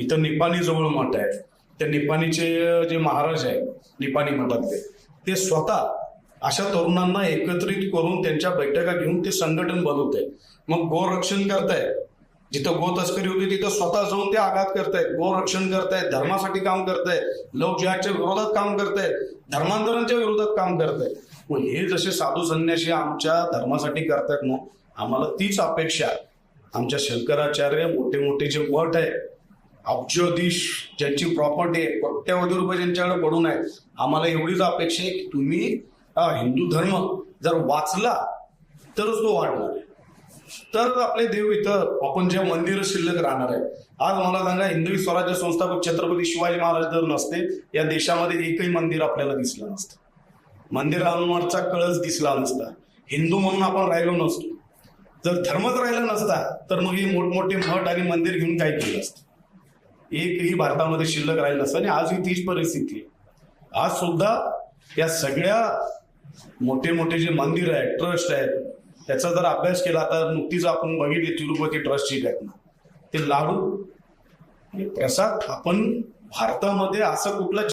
इथं निपाणी जवळ मठ आहे. त्या निपाणीचे जे महाराज आहेत निपाणी मठातले ते स्वतः अशा तरुणांना एकत्रित करून त्यांच्या बैठका घेऊन ते संघटन बनवत आहे मग गोरक्षण करतायत. जिथं गो तस्करी होती तिथं स्वतः जाऊन ते आघात करतायत. गोरक्षण करतायत धर्मासाठी काम करतायत. लोक जिहादच्या विरोधात काम करतायत धर्मांतरांच्या विरोधात काम करतायत. मग हे जसे साधू संन्याशी आमच्या धर्मासाठी करतायत ना आम्हाला तीच अपेक्षा. आमच्या शंकराचार्य मोठे मोठे जे मठ आहे अब्जोधीश ज्यांची प्रॉपर्टी आहे कोट्यावधी रुपये ज्यांच्याकडे पडून आहे आम्हाला एवढीच अपेक्षा आहे की तुम्ही हिंदू धर्म जर वाचला तरच तो वाढणार आहे. तर आपले देव इथं आपण जे मंदिर शिल्लक राहणार आहे. आज मला सांगा हिंदवी स्वराज्य संस्थापक छत्रपती शिवाजी महाराज जर नसते या देशामध्ये एकही मंदिर आपल्याला दिसलं नसतं. मंदिरांवरचा कळस दिसला नसता. हिंदू म्हणून आपण राहिलो नसतो. जर धर्मच राहिला नसता तर मग ही मोठमोठे मठ आणि मंदिर घेऊन काय केलं असतं एकही भारतामध्ये शिल्लक राहिलं नसतं आणि आजही तीच परिस्थिती आहे. आज सुद्धा या सगळ्या मोठे मोठे जे मंदिर आहेत ट्रस्ट आहेत त्याचा जर अभ्यास केला तर नुकतीच आपण बघितली तिरुपती ट्रस्टची घटना. ते लाडू प्रसाद आपण भारतामध्ये असं कुठलं